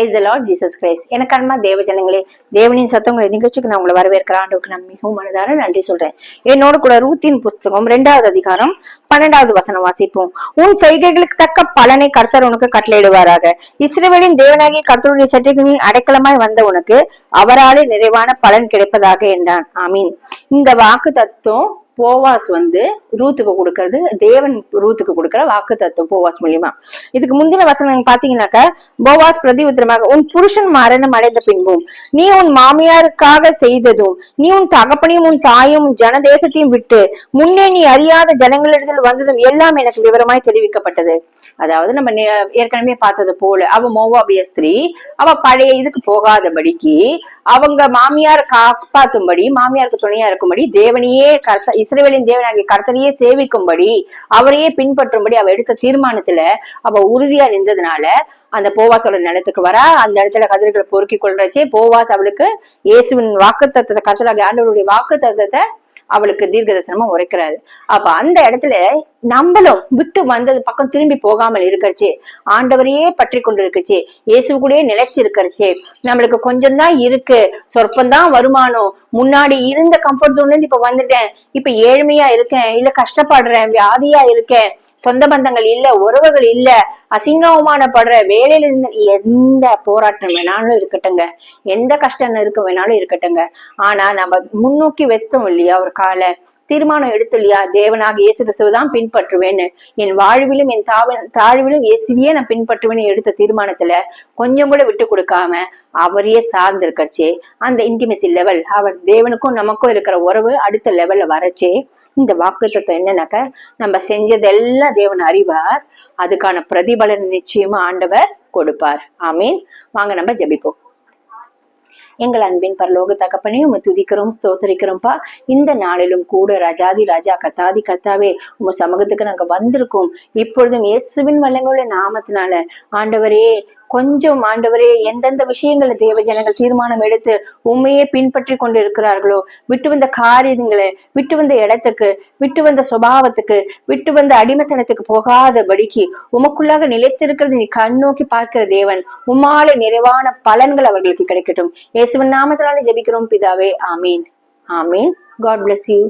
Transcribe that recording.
Praise the Lord Jesus Christ எனக்கு அன்மா தேவ ஜனங்களே தேவனின் சத்தங்களை நிகழ்ச்சிக்கு நான் உங்களை வரவேற்கிற ஆண்டுக்கு நான் மிகவும் மனதார நன்றி சொல்றேன். என்னோட கூட ரூத்தின் புஸ்தகம் ரெண்டாவது அதிகாரம் பன்னெண்டாவது வசனம் வாசிப்போம். உன் செய்கைகளுக்கு தக்க பலனை கர்த்தர் உனக்கு கட்டளையிடுவாராக. இஸ்ரவேலின் தேவனாகிய கர்த்தருடைய சட்டங்களின் அடைக்கலமாய் வந்த உனக்கு அவராலே நிறைவான பலன் கிடைப்பதாக என்றான். ஆமீன். இந்த வாக்கு தத்துவம் போவாஸ் வந்து ரூத்துக்கு கொடுக்கறது தேவன் ரூத்துக்கு கொடுக்கிற வாக்கு தத்துவம் போவாஸ் மூலியமா. இதுக்கு முந்தின வசனம் பாத்தீங்கன்னாக்க போவாஸ் பிரதி உத்தரமாக உன் புருஷன் மரணம் அடைந்த பின்பும் நீ உன் மாமியாருக்காக செய்ததும் நீ உன் தகப்பனையும் உன் தாயும் உன் ஜனதேசத்தையும் விட்டு முன்னே நீ அறியாத ஜனங்களிடத்தில் வந்ததும் எல்லாம் எனக்கு விவரமாய் தெரிவிக்கப்பட்டது. அதாவது நம்ம ஏற்கனவே பார்த்தது போல அவ மோவாபிய ஸ்திரீ அவ பழைய இதுக்கு போகாதபடிக்கு அவங்க மாமியார் காப்பாத்தும்படி மாமியாருக்கு துணையா இருக்கும்படி தேவனையே கர்த்த இஸ்ரேலின் தேவனாகிய கர்த்தரையே சேவிக்கும்படி அவரையே பின்பற்றும்படி அவ எடுத்த தீர்மானத்துல அவ உறுதியா நின்றதுனால அந்த போவாசோட நிலத்துக்கு வரா. அந்த இடத்துல கதிர்களை பொறுக்கி கொள்றச்சே போவாஸ் அவளுக்கு இயேசுவின் வாக்கு தத்துவத்தை கர்த்தராகிய ஆண்டவருடைய வாக்கு தத்துவத்தை அவளுக்கு தீர்க்க தரிசனமா உரைக்கிறாரு. அப்ப அந்த இடத்துல நம்மளும் விட்டு வந்தது பக்கம் திரும்பி போகாமல் இருக்கிறச்சு ஆண்டவரையே பற்றி கொண்டு இருக்கச்சே இயேசு கூட நிலைச்சு இருக்கிறச்சு நம்மளுக்கு கொஞ்சம் தான் இருக்கு சொற்பந்தான் வருமானம் முன்னாடி இருந்த கம்ஃபர்ட் ஜோன்ல இருந்து இப்ப வந்துட்டேன் இப்ப ஏழ்மையா இருக்கேன் இல்ல கஷ்டப்படுறேன் வியாதியா இருக்கேன் சொந்த பந்தங்கள் இல்ல உறவுகள் இல்ல அசிங்கமானப்படுற வேலையில இருந்து எந்த போராட்டம் வேணாலும் இருக்கட்டுங்க எந்த கஷ்டம் இருக்க வேணாலும் இருக்கட்டுங்க ஆனா நம்ம முன்னோக்கி வெத்தோம் இல்லையா ஒரு காலை. தீர்மானம் எடுத்துள்ளியா? தேவனாக இயேசு கிறிஸ்துவதான் பின்பற்றுவேன்னு. என் வாழ்விலும் என் தாவ தாழ்விலும் இயேசுவையே நான் பின்பற்றுவேன்னு எடுத்த தீர்மானத்துல கொஞ்சம் கூட விட்டு கொடுக்காம அவரையே சார்ந்திருக்கச்சே. அந்த இன்டிமெசி லெவல் அவர் தேவனுக்கும் நமக்கும் இருக்கிற உறவு அடுத்த லெவல்ல வரச்சே. இந்த வாக்குத்தத்தம் என்னன்னாக்க நம்ம செஞ்சதெல்லாம் தேவன் அறிவார். அதுக்கான பிரதிபலன் நிச்சயமா ஆண்டவர் கொடுப்பார். ஆமீன். வாங்க நம்ம ஜபிப்போம். எங்கள் அன்பின் பரலோக தகப்பனே உமை துதிக்கிறோம் ஸ்தோத்தரிக்கிறோம்ப்பா இந்த நாளிலும் கூட ராஜாதி ராஜா கத்தாதி கத்தாவே உங்க சமூகத்துக்கு நாங்க வந்திருக்கோம். இப்பொழுதும் இயேசுவின் வல்லமுள்ள நாமத்தினால ஆண்டவரே கொஞ்சம் ஆண்டவரே எந்தெந்த விஷயங்களை தேவ ஜனங்கள் தீர்மானம் எடுத்து உண்மையே பின்பற்றி கொண்டு இருக்கிறார்களோ விட்டு வந்த காரியங்களை விட்டு வந்த இடத்துக்கு விட்டு வந்த சுபாவத்துக்கு விட்டு வந்த அடிமைத்தனத்துக்கு போகாதபடிக்கு உமக்குள்ளாக நிலைத்திருக்கிறது நீ கண்ணோக்கி பார்க்கிற தேவன். உம்மால நிறைவான பலன்கள் அவர்களுக்கு கிடைக்கட்டும். இயேசுவின் நாமத்தினாலே ஜெபிக்கிறோம் பிதாவே. ஆமீன். ஆமீன். God bless you